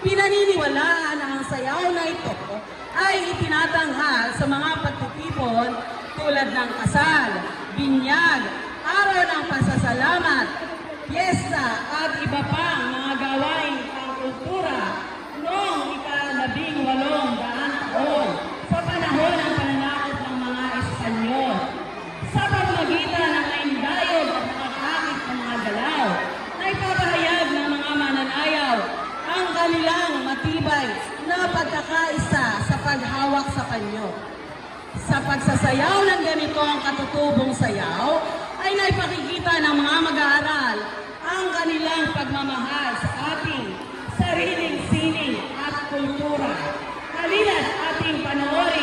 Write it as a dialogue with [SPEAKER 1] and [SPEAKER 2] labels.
[SPEAKER 1] Naniniwalaan na ang sayaw na ito ay itinatanghal sa mga pagtitipon tulad ng kasal, binyag, araw ng pasasalamat, piyesta at iba pang mga gawain ng kultura noong ikalabing walong daan taon matibay na pagkakaisa sa paghawak sa panyo. Sa pagsasayaw ng ganitong katutubong sayaw, ay naipakikita ng mga mag-aaral ang kanilang pagmamahal sa ating sariling sining at kultura. Halina't ating panoorin